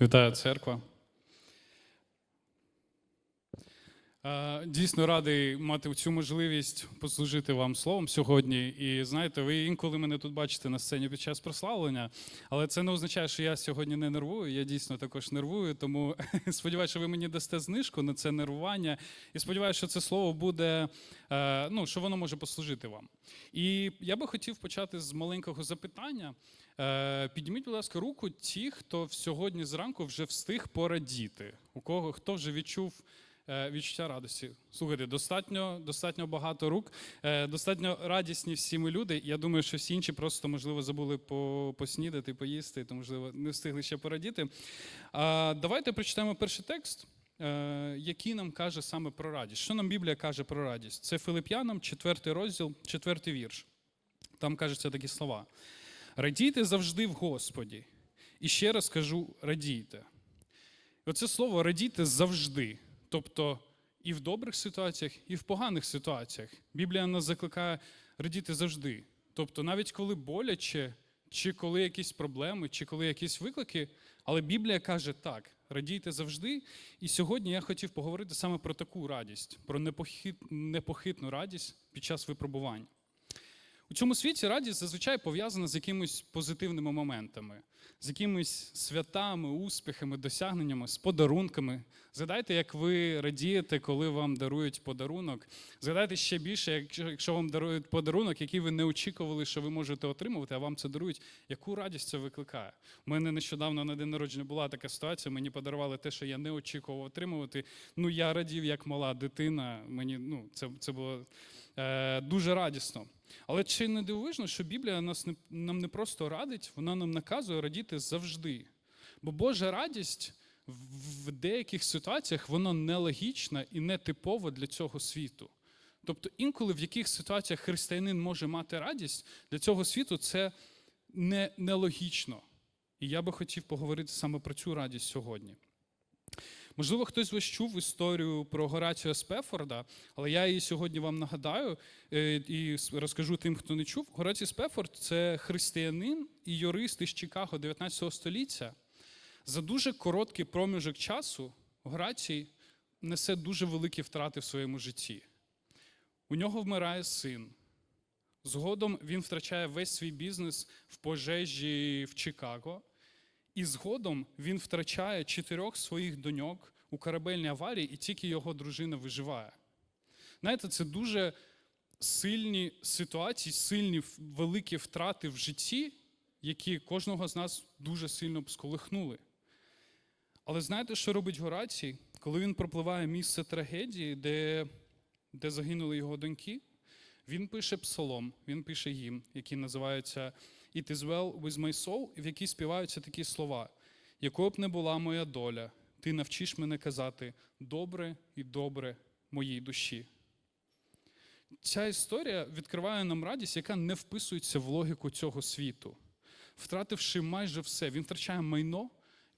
Вітаю, церква. Дійсно радий мати цю можливість послужити вам словом сьогодні. І знаєте, ви інколи мене тут бачите на сцені під час прославлення, але це не означає, що я сьогодні не нервую. Я дійсно також нервую, тому сподіваюся, що ви мені дасте знижку на це нервування. І сподіваюся, що це слово буде, е, ну, що воно може послужити вам. І я би хотів почати з маленького запитання. Е, Підніміть, будь ласка, руку ті, хто сьогодні зранку вже встиг порадіти. У кого хто вже відчув е, відчуття радості? Слухайте, достатньо, достатньо багато рук, е, достатньо радісні всі ми люди. Я думаю, що всі інші просто можливо забули по- поснідати, поїсти, то можливо не встигли ще порадіти. Давайте прочитаємо перший текст. Який нам каже саме про радість? Що нам Біблія каже про радість? Це Филип'янам, 4 розділ, 4 вірш. Там кажуться такі слова. Радійте завжди в Господі. І ще раз кажу: радійте. Оце слово радійте завжди. Тобто і в добрих ситуаціях, і в поганих ситуаціях. Біблія нас закликає радіти завжди. Тобто, навіть коли боляче, чи коли якісь проблеми, чи коли якісь виклики, але Біблія каже так: радійте завжди. І сьогодні я хотів поговорити саме про таку радість, про непохитну радість під час випробувань. У цьому світі радість зазвичай пов'язана з якимись позитивними моментами, з якимись святами, успіхами, досягненнями, з подарунками. Згадайте, як ви радієте, коли вам дарують подарунок. Згадайте ще більше, якщо, вам дарують подарунок, який ви не очікували, що ви можете отримувати, а вам це дарують. Яку радість це викликає? У мене нещодавно на день народження була така ситуація. Мені подарували те, що я не очікував отримувати. Ну я радів як мала дитина. Мені ну це, це було е, дуже радісно. Але чи не дивовижно, що Біблія нас не, нам не просто радить, вона нам наказує радіти завжди. Бо Божа радість в деяких ситуаціях вона нелогічна і нетипова для цього світу. Тобто інколи в яких ситуаціях християнин може мати радість, для цього світу це не, нелогічно. І я би хотів поговорити саме про цю радість сьогодні. Можливо, хтось вас чув історію про Горація Спефорда, але я її сьогодні вам нагадаю е, і розкажу тим, хто не чув. Горацій Спефорд це християнин і юрист із Чикаго 19 століття. За дуже короткий проміжок часу Горацій несе дуже великі втрати в своєму житті. У нього вмирає син. Згодом він втрачає весь свій бізнес в пожежі в Чикаго. І згодом він втрачає чотирьох своїх доньок у корабельній аварії, і тільки його дружина виживає. Знаєте, це дуже сильні ситуації, сильні великі втрати в житті, які кожного з нас дуже сильно б сколихнули. Але знаєте, що робить Горацій, коли він пропливає місце трагедії, де, де загинули його доньки? Він пише псалом, він пише гімн, який називається It is well with my soul, в якій співаються такі слова: якою б не була моя доля, ти навчиш мене казати добре і добре моїй душі. Ця історія відкриває нам радість, яка не вписується в логіку цього світу. Втративши майже все, він втрачає майно,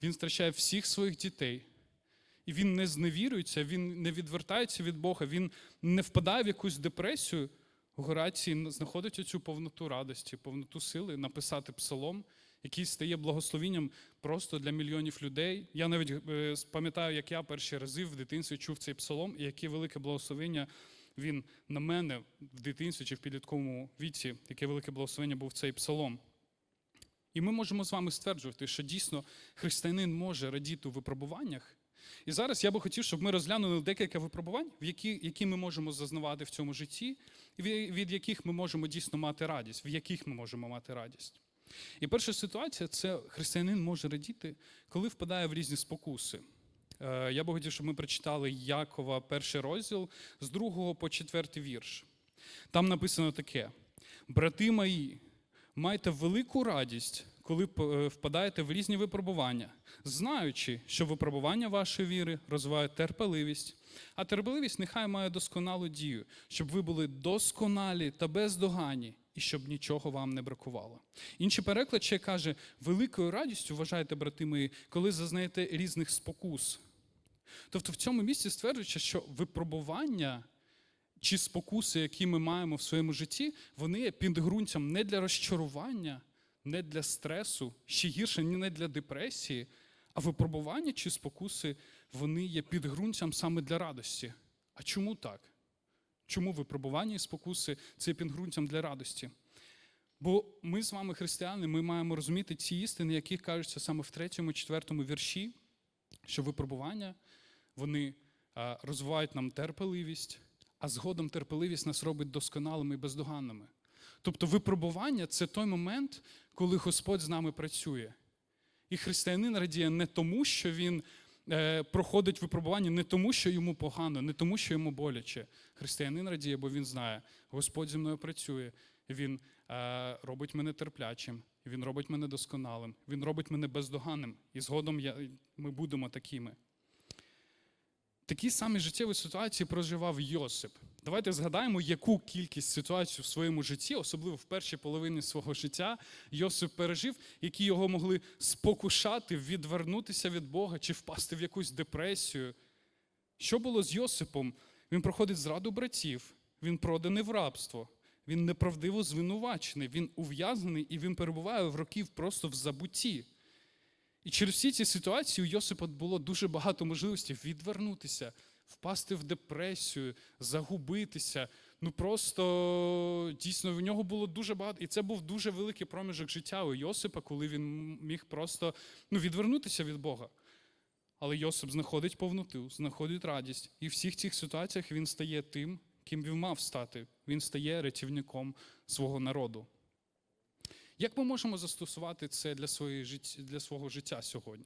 він втрачає всіх своїх дітей. І він не зневірюється, він не відвертається від Бога, він не впадає в якусь депресію. Горацій знаходить оцю повноту радості, повноту сили написати псалом, який стає благословенням просто для мільйонів людей. Я навіть е, пам'ятаю, як я перші рази в дитинстві чув цей псалом, і яке велике благословення він на мене в дитинстві чи в підлітковому віці, яке велике благословення був цей псалом. І ми можемо з вами стверджувати, що дійсно християнин може радіти у випробуваннях. І зараз я би хотів, щоб ми розглянули декілька випробувань, які, які ми можемо зазнавати в цьому житті, і від яких ми можемо дійсно мати радість, в яких ми можемо мати радість. І перша ситуація це християнин може радіти, коли впадає в різні спокуси. Е, Я би хотів, щоб ми прочитали Якова перший розділ з другого по четвертий вірш. Там написано таке: брати мої, майте велику радість, коли е, впадаєте в різні випробування, знаючи, що випробування вашої віри розвиває терпеливість, а терпеливість нехай має досконалу дію, щоб ви були досконалі та бездоганні, і щоб нічого вам не бракувало. Інший переклад ще каже: великою радістю вважайте, брати мої, коли зазнаєте різних спокус. Тобто в цьому місці стверджується, що випробування чи спокуси, які ми маємо в своєму житті, вони є підґрунтям не для розчарування, не для стресу, ще гірше не для депресії, А випробування чи спокуси вони є підґрунтям саме для радості. А чому так? Чому випробування і спокуси це підґрунтям для радості? Бо ми з вами, християни, ми маємо розуміти ці істини, які кажуться саме в третьому, четвертому вірші, що випробування вони розвивають нам терпеливість, а згодом терпеливість нас робить досконалими і бездоганними. Тобто випробування це той момент, коли Господь з нами працює. І християнин радіє не тому, що він е, проходить випробування, не тому, що йому погано, не тому, що йому боляче. Християнин радіє, бо він знає, Господь зі мною працює, він е, робить мене терплячим, він робить мене досконалим, він робить мене бездоганним. І згодом я, ми будемо такими. Такі самі життєві ситуації проживав Йосип. Давайте згадаємо, яку кількість ситуацій в своєму житті, особливо в першій половині свого життя, Йосип пережив, які його могли спокушати, відвернутися від Бога чи впасти в якусь депресію. Що було з Йосипом? Він проходить зраду братів, він проданий в рабство, він неправдиво звинувачений, він ув'язнений і він перебуває в років просто в забутті. І через всі ці ситуації у Йосипа було дуже багато можливостей відвернутися, впасти в депресію, загубитися. Ну просто дійсно в нього було дуже багато. І це був дуже великий проміжок життя у Йосипа, коли він міг просто ну, відвернутися від Бога. Але Йосип знаходить повноту, знаходить радість. І в всіх цих ситуаціях він стає тим, ким він мав стати. Він стає рятівником свого народу. Як ми можемо застосувати це для, своєї для свого життя сьогодні?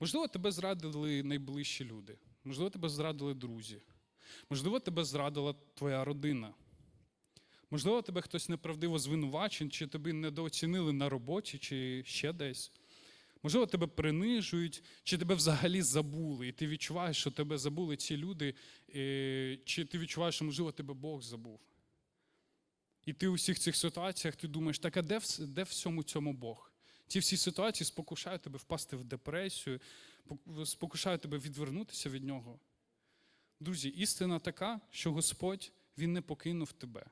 Можливо, тебе зрадили найближчі люди, можливо, тебе зрадили друзі, можливо, тебе зрадила твоя родина. Можливо, тебе хтось неправдиво звинувачен, чи тебе недооцінили на роботі, чи ще десь. Можливо, тебе принижують, чи тебе взагалі забули, і ти відчуваєш, що тебе забули ці люди, чи ти відчуваєш, що, можливо, тебе Бог забув. І ти у всіх цих ситуаціях ти думаєш, так а де де всьому цьому Бог? Ці всі ситуації спокушають тебе впасти в депресію, спокушають тебе відвернутися від нього. Друзі, істина така, що Господь Він не покинув тебе.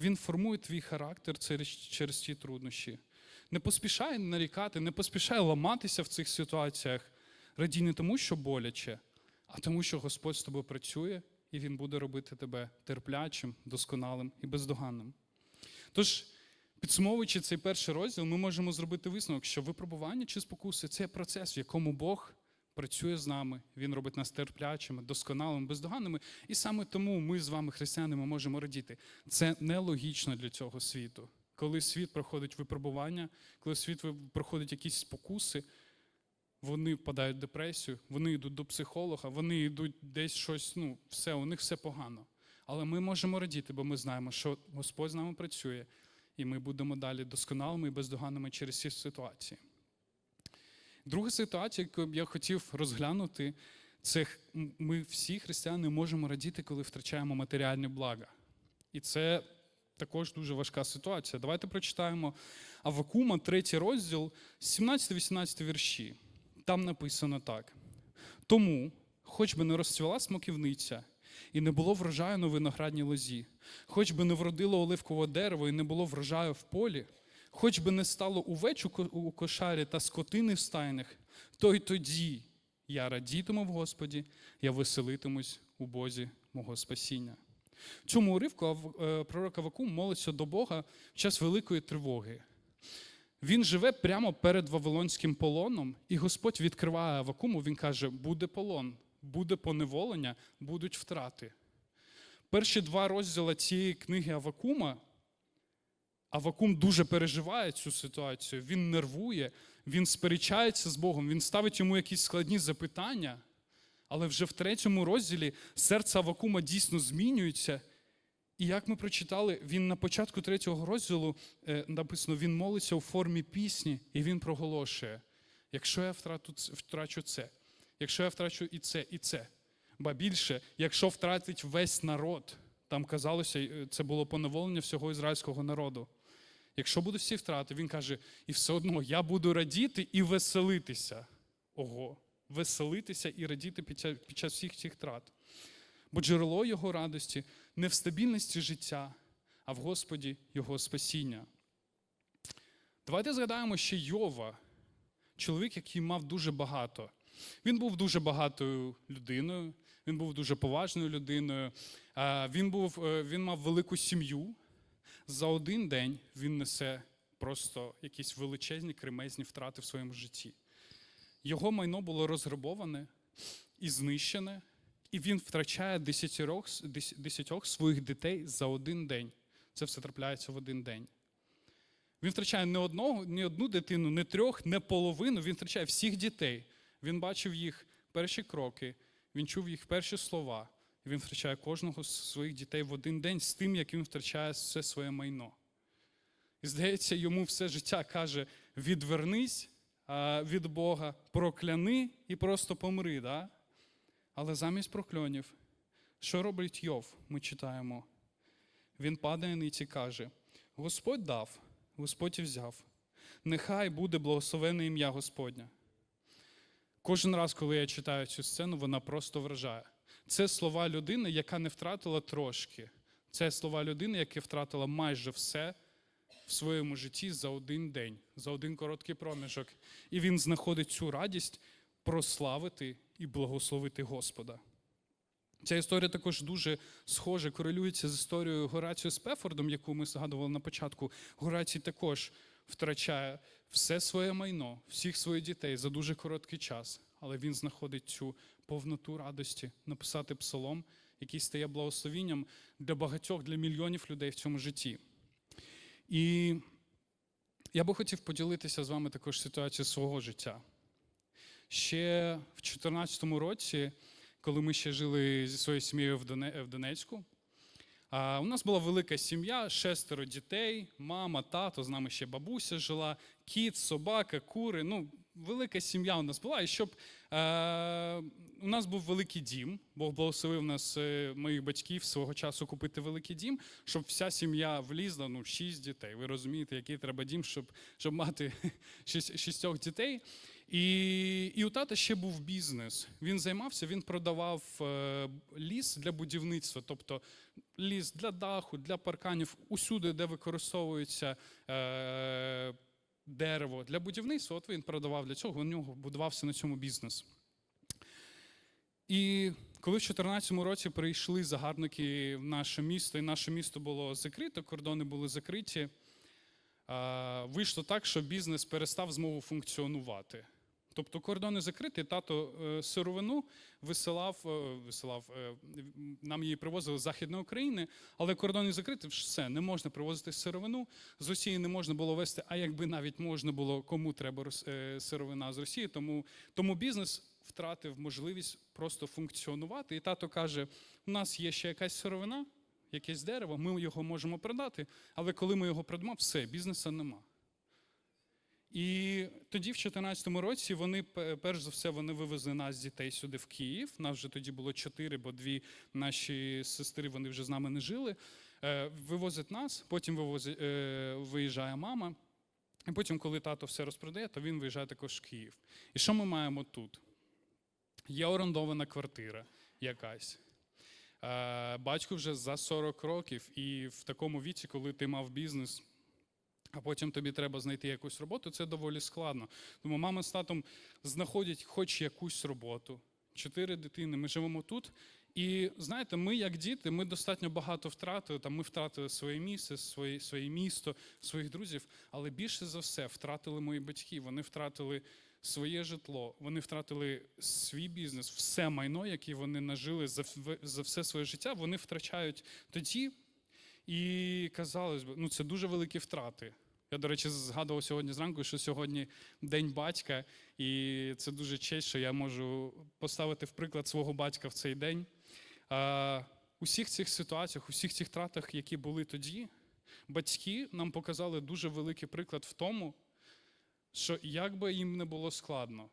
Він формує твій характер через, ці труднощі. Не поспішай нарікати, не поспішай ламатися в цих ситуаціях. Радій не тому, що боляче, а тому, що Господь з тобою працює і Він буде робити тебе терплячим, досконалим і бездоганним. Тож, підсумовуючи цей перший розділ, ми можемо зробити висновок, що випробування чи спокуси це процес, в якому Бог працює з нами, Він робить нас терплячими, досконалими, бездоганними. І саме тому ми з вами, християни, можемо радіти. Це нелогічно для цього світу. Коли світ проходить випробування, коли світ проходить якісь спокуси, вони впадають в депресію, вони йдуть до психолога, вони йдуть десь щось, ну, все, у них все погано. Але ми можемо радіти, бо ми знаємо, що Господь з нами працює, і ми будемо далі досконалими і бездоганними через ці ситуації. Друга ситуація, яку б я хотів розглянути, це ми всі християни можемо радіти, коли втрачаємо матеріальні блага. І це також дуже важка ситуація. Давайте прочитаємо Авакума, третій розділ, 17-18 вірші. Там написано так: тому, хоч би не розцвіла смоківниця, і не було врожаю на виноградній лозі, хоч би не вродило оливкове дерево і не було врожаю в полі, хоч би не стало увеч у кошарі та скотини в стайнах, то й тоді я радітиму в Господі, я веселитимусь у Бозі мого спасіння. В цьому уривку е, пророк Авакум молиться до Бога в час великої тривоги. Він живе прямо перед Вавилонським полоном, і Господь відкриває Авакуму, він каже: буде полон, буде поневолення, будуть втрати. Перші два розділи цієї книги Авакума. Авакум дуже переживає цю ситуацію, він нервує, він сперечається з Богом, він ставить йому якісь складні запитання. Але вже в третьому розділі серце Авакума дійсно змінюється. І як ми прочитали, він на початку третього розділу е, написано, він молиться у формі пісні, і він проголошує: якщо я втрачу це, якщо я втрачу і це, і це. Ба більше, якщо втратить весь народ, там казалося, е, це було поневолення всього ізраїльського народу. Якщо будуть всі втрати, він каже, і все одно я буду радіти і веселитися. Ого, веселитися і радіти під час всіх цих втрат. Бо джерело його радості не в стабільності життя, а в Господі Його спасіння. Давайте згадаємо ще Йова. чоловік, який мав дуже багато. Він був дуже багатою людиною, він був дуже поважною людиною. Він, був, е, він мав велику сім'ю. За один день він несе просто якісь величезні кремезні втрати в своєму житті. Його майно було розграбоване і знищене, і він втрачає десятьох, своїх дітей за один день. Це все трапляється в один день. Він втрачає не одного, не одну дитину, не трьох, не половину. Він втрачає всіх дітей. Він бачив їх перші кроки, він чув їх перші слова. І він втрачає кожного з своїх дітей в один день з тим, як він втрачає все своє майно. І здається, йому все життя каже: відвернись від Бога, прокляни і просто помри. Да? Але замість прокльонів, що робить Йов? Ми читаємо. Він падає ниць і каже: Господь дав, Господь і взяв. Нехай буде благословене ім'я Господня. Кожен раз, коли я читаю цю сцену, вона просто вражає. Це слова людини, яка не втратила трошки. Це слова людини, яка втратила майже все в своєму житті за один день, за один короткий проміжок. І він знаходить цю радість прославити і благословити Господа. Ця історія також дуже схожа, корелюється з історією Горацію Спефордом, яку ми згадували на початку. Горацій також втрачає все своє майно, всіх своїх дітей за дуже короткий час, але він знаходить цю повноту радості написати псалом, який стає благословінням для багатьох, для мільйонів людей в цьому житті. І я би хотів поділитися з вами також ситуацією свого життя. Ще в 2014 році, коли ми ще жили зі своєю сім'єю в Донецьку, у нас була велика сім'я, шестеро дітей, мама, тато, з нами ще бабуся жила, кіт, собака, кури. Ну, велика сім'я у нас була. І щоб е, у нас був великий дім, Бог благословив нас, е, моїх батьків, свого часу купити великий дім, щоб вся сім'я влізла, ну, шість дітей. Ви розумієте, який треба дім, щоб, щоб мати шість, шістьох дітей. І, і у тата ще був бізнес. Він займався, він продавав е, ліс для будівництва, тобто ліс для даху, для парканів, усюди, де використовується е, дерево для будівництва. От він продавав для цього, у нього будувався на цьому бізнес. І коли в 2014 році прийшли загарбники в наше місто, і наше місто було закрите, кордони були закриті, вийшло так, що бізнес перестав змогу функціонувати. Тобто кордони закриті, тато е, сировину висилав, е, висилав е, нам її привозили з Західної України, але кордони закриті, все, не можна привозити сировину. З Росії не можна було вести, а якби навіть можна було, кому треба сировина з Росії, тому, тому бізнес втратив можливість просто функціонувати. І тато каже: у нас є ще якась сировина, якесь дерево, ми його можемо продати, але коли ми його продамо, все, бізнесу нема. І тоді, в 2014 році, вони перш за все вони вивезли нас дітей сюди в Київ. Нас вже тоді було чотири, бо дві наші сестри вони вже з нами не жили. Е, Вивозять нас, потім вивозить, е, виїжджає мама. І потім, коли тато все розпродає, то він виїжджає також в Київ. І що ми маємо тут? Є орендована квартира якась. Е, Батько вже за 40 років, і в такому віці, коли ти мав бізнес, а потім тобі треба знайти якусь роботу, це доволі складно. Тому мама з татом знаходять хоч якусь роботу. Чотири дитини, ми живемо тут. І знаєте, ми, як діти, ми достатньо багато втратили. Там ми втратили своє місце, своє, своє місто, своїх друзів, але більше за все втратили мої батьки. Вони втратили своє житло, вони втратили свій бізнес, все майно, яке вони нажили за, за все своє життя, вони втрачають тоді. І казалось би, ну це дуже великі втрати. Я, до речі, згадував сьогодні зранку, що сьогодні День батька, і це дуже честь, що я можу поставити в приклад свого батька в цей день. А, у всіх цих ситуаціях, у всіх цих втратах, які були тоді, батьки нам показали дуже великий приклад в тому, що як би їм не було складно,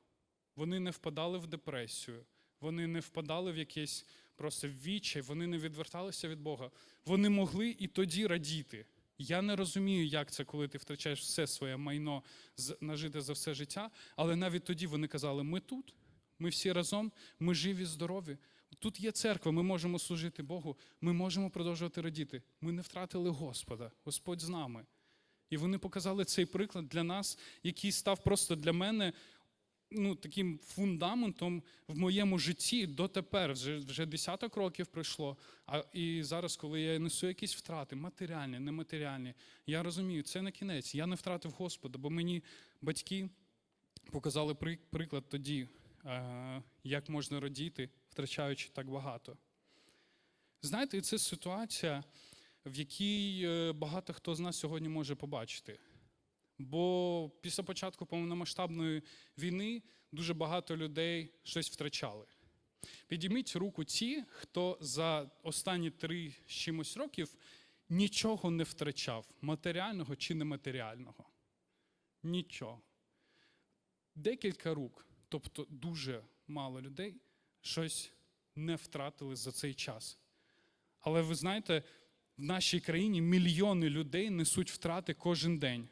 вони не впадали в депресію, вони не впадали в якесь просто відчай, вони не відверталися від Бога. Вони могли і тоді радіти. Я не розумію, як це, коли ти втрачаєш все своє майно нажите за все життя, але навіть тоді вони казали: ми тут, ми всі разом, ми живі, здорові. Тут є церква, ми можемо служити Богу, ми можемо продовжувати радіти. Ми не втратили Господа, Господь з нами. І вони показали цей приклад для нас, який став просто для мене ну, таким фундаментом в моєму житті дотепер. Вже, вже десяток років пройшло. А і зараз, коли я несу якісь втрати, матеріальні, нематеріальні, я розумію, це не кінець. Я не втратив Господа, бо мені батьки показали при- приклад тоді, е, як можна радіти, втрачаючи так багато. Знаєте, це ситуація, в якій е, багато хто з нас сьогодні може побачити. Бо після початку повномасштабної війни дуже багато людей щось втрачали. Підійміть руку ті, хто за останні три з чимось років нічого не втрачав, матеріального чи нематеріального. Нічого. Декілька рук, тобто дуже мало людей, щось не втратили за цей час. Але ви знаєте, в нашій країні мільйони людей несуть втрати кожен день.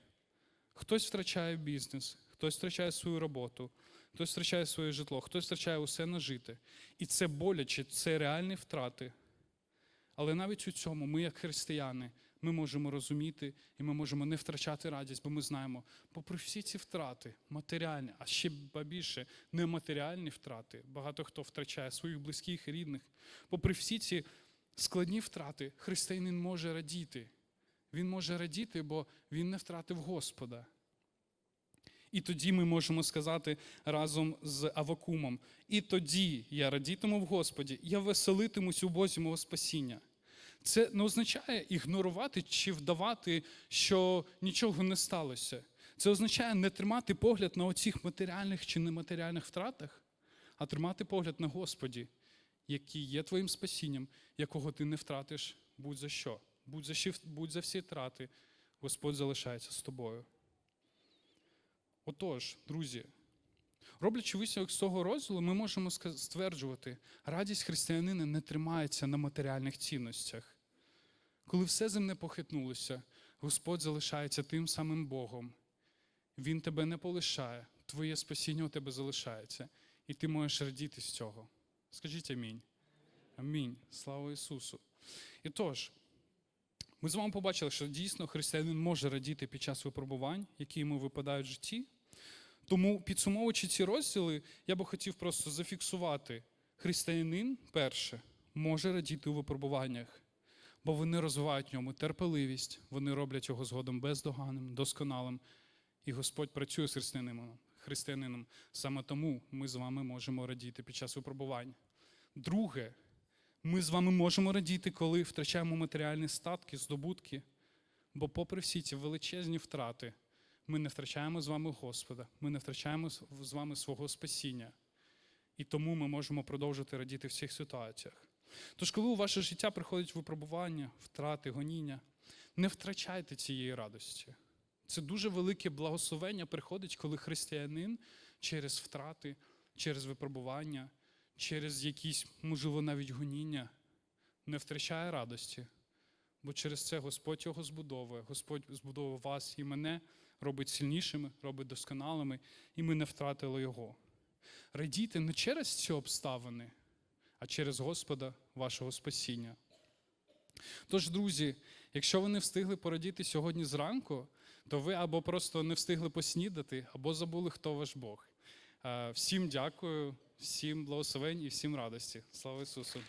Хтось втрачає бізнес, хтось втрачає свою роботу, хтось втрачає своє житло, хтось втрачає усе нажите. І це боляче, це реальні втрати. Але навіть у цьому ми, як християни, ми можемо розуміти і ми можемо не втрачати радість, бо ми знаємо, попри всі ці втрати, матеріальні, а ще більше нематеріальні втрати, багато хто втрачає своїх близьких, і рідних. Попри всі ці складні втрати, християнин може радіти. Він може радіти, бо він не втратив Господа. І тоді ми можемо сказати разом з Авакумом: і тоді я радітиму в Господі, я веселитимусь у Бозі мого спасіння. Це не означає ігнорувати чи вдавати, що нічого не сталося. Це означає не тримати погляд на оцих матеріальних чи нематеріальних втратах, а тримати погляд на Господі, який є твоїм спасінням, якого ти не втратиш будь за що. Будь за, щи- будь за всі втрати, Господь залишається з тобою. Отож, друзі, роблячи висновок з цього розділу, ми можемо стверджувати, радість християнина не тримається на матеріальних цінностях. Коли все земне похитнулося, Господь залишається тим самим Богом. Він тебе не полишає, твоє спасіння у тебе залишається, і ти можеш радіти з цього. Скажіть амінь. Амінь. Слава Ісусу. І тож, ми з вами побачили, що дійсно християнин може радіти під час випробувань, які йому випадають в житті. Тому, підсумовуючи ці розділи, я би хотів просто зафіксувати: християнин, перше, може радіти у випробуваннях, бо вони розвивають в ньому терпеливість, вони роблять його згодом бездоганним, досконалим. І Господь працює з християнином. християнином. Саме тому ми з вами можемо радіти під час випробувань. Друге, ми з вами можемо радіти, коли втрачаємо матеріальні статки, здобутки. Бо, попри всі ці величезні втрати, ми не втрачаємо з вами Господа, ми не втрачаємо з- вами свого спасіння. І тому ми можемо продовжити радіти в всіх ситуаціях. Тож, коли у ваше життя приходять випробування, втрати, гоніння, не втрачайте цієї радості. Це дуже велике благословення приходить, коли християнин через втрати, через випробування, через якісь, можливо, навіть гоніння не втрачає радості. Бо через це Господь його збудовує. Господь збудовує вас і мене, робить сильнішими, робить досконалими, і ми не втратили його. Радійте не через ці обставини, а через Господа вашого спасіння. Тож, друзі, якщо ви не встигли порадіти сьогодні зранку, то ви або просто не встигли поснідати, або забули, хто ваш Бог. Е, Всім дякую, всім благословень і всім радості. Слава Ісусу!